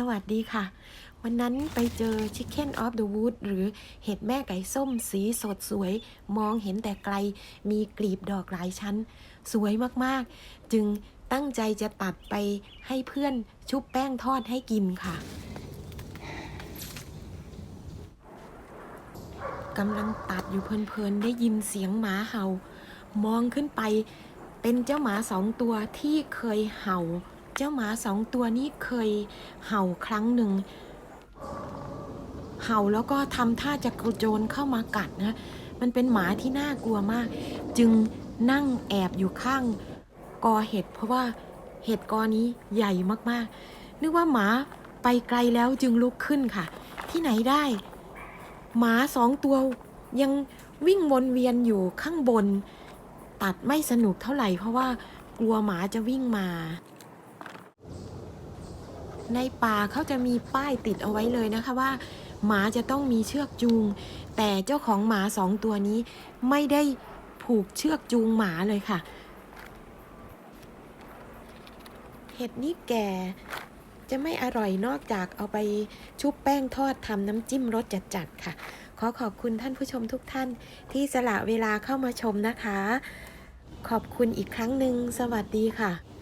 สวัสดีค่ะ วันนั้นไปเจอ Chicken of the Wood หรือเห็ดแม่ไก่ส้มสีสดสวย มองเห็นแต่ไกล มีกลีบดอกหลายชั้น สวยมากๆ จึงตั้งใจจะตัดไปให้เพื่อนชุบแป้งทอดให้กินค่ะ กำลังตัดอยู่เพลินๆ ได้ยินเสียงหมาเห่า มองขึ้นไปเป็นเจ้าหมาสองตัวที่เคยเห่า เจ้าหมาสองตัวนี้เคยเห่าครั้งหนึ่ง เห่าแล้วก็ทำท่าจะกระโจนเข้ามากัดนะ มันเป็นหมาที่น่ากลัวมาก จึงนั่งแอบอยู่ข้างกอเห็ดเพราะว่าเห็ดกอนี้ใหญ่มากๆ นึกว่าหมาไปไกลแล้วจึงลุกขึ้นค่ะ ที่ไหนได้ หมาสองตัวยังวิ่งวนเวียนอยู่ข้างบน ตัดไม่สนุกเท่าไหร่เพราะว่ากลัวหมาจะวิ่งมา ในป่าเขาจะมีป้ายติดเอาไว้เลยนะคะว่า หมาจะต้องมีเชือกจูง แต่เจ้าของหมาสองตัวนี้ไม่ได้ผูกเชือกจูงหมาเลยค่ะ เห็ดนี้แก่จะไม่อร่อยนอกจากเอาไปชุบแป้งทอดทำน้ำจิ้มรสจัดๆค่ะ ขอขอบคุณท่านผู้ชมทุกท่านที่สละเวลาเข้ามาชมนะคะ ขอบคุณอีกครั้งหนึ่งสวัสดีค่ะ